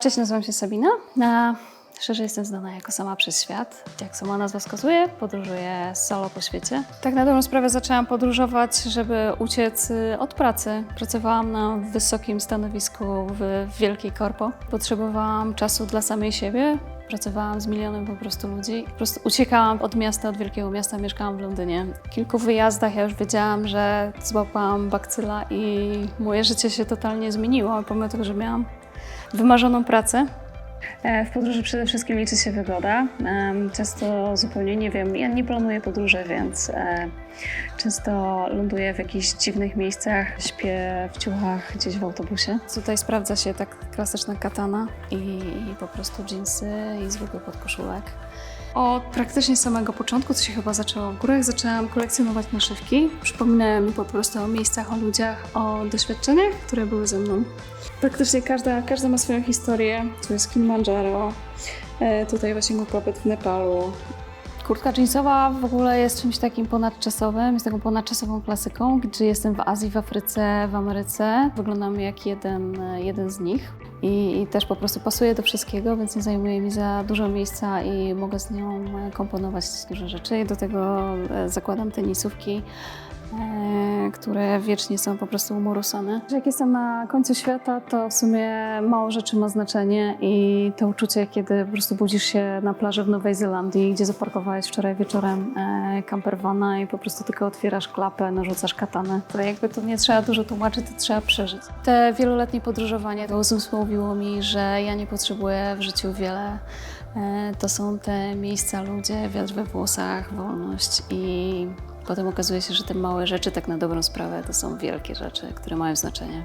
Cześć, nazywam się Sabina. A szerzej jestem znana jako sama przez świat. Jak sama nazwa wskazuje, podróżuję solo po świecie. Tak na dobrą sprawę zaczęłam podróżować, żeby uciec y, od pracy. Pracowałam na wysokim stanowisku w wielkiej korpo. Potrzebowałam czasu dla samej siebie. Pracowałam z milionem po prostu ludzi. Po prostu uciekałam od miasta, od wielkiego miasta, mieszkałam w Londynie. W kilku wyjazdach ja już wiedziałam, że złapałam bakcyla i moje życie się totalnie zmieniło, pomimo tego, że miałam wymarzoną pracę. E, W podróży przede wszystkim liczy się wygoda. Często zupełnie nie wiem, ja nie planuję podróży, więc e, często ląduję w jakichś dziwnych miejscach, śpię w ciuchach gdzieś w autobusie. Tutaj sprawdza się tak klasyczna katana i, i po prostu dżinsy i zwykły podkoszulek. Od praktycznie samego początku, co się chyba zaczęło w górach, zaczęłam kolekcjonować naszywki. Przypominają mi po prostu o miejscach, o ludziach, o doświadczeniach, które były ze mną. Praktycznie każda, każda ma swoją historię. Tu jest Kilimandżaro, e, tutaj właśnie pobyt w Nepalu. Kurtka jeansowa w ogóle jest czymś takim ponadczasowym, jest taką ponadczasową klasyką, gdzie jestem w Azji, w Afryce, w Ameryce. Wyglądam jak jeden, e, jeden z nich i, i też po prostu pasuje do wszystkiego, więc nie zajmuje mi za dużo miejsca i mogę z nią komponować duże rzeczy. I do tego e, zakładam tenisówki, które wiecznie są po prostu umorusane. Jak jestem na końcu świata, to w sumie mało rzeczy ma znaczenie i to uczucie, kiedy po prostu budzisz się na plaży w Nowej Zelandii, gdzie zaparkowałeś wczoraj wieczorem e, campervana i po prostu tylko otwierasz klapę, narzucasz katanę. To jakby to nie trzeba dużo tłumaczyć, to trzeba przeżyć. Te wieloletnie podróżowanie to uzmysłowiło mi, że ja nie potrzebuję w życiu wiele. E, To są te miejsca, ludzie, wiatr we włosach, wolność i Potem okazuje się, że te małe rzeczy, tak na dobrą sprawę, to są wielkie rzeczy, które mają znaczenie.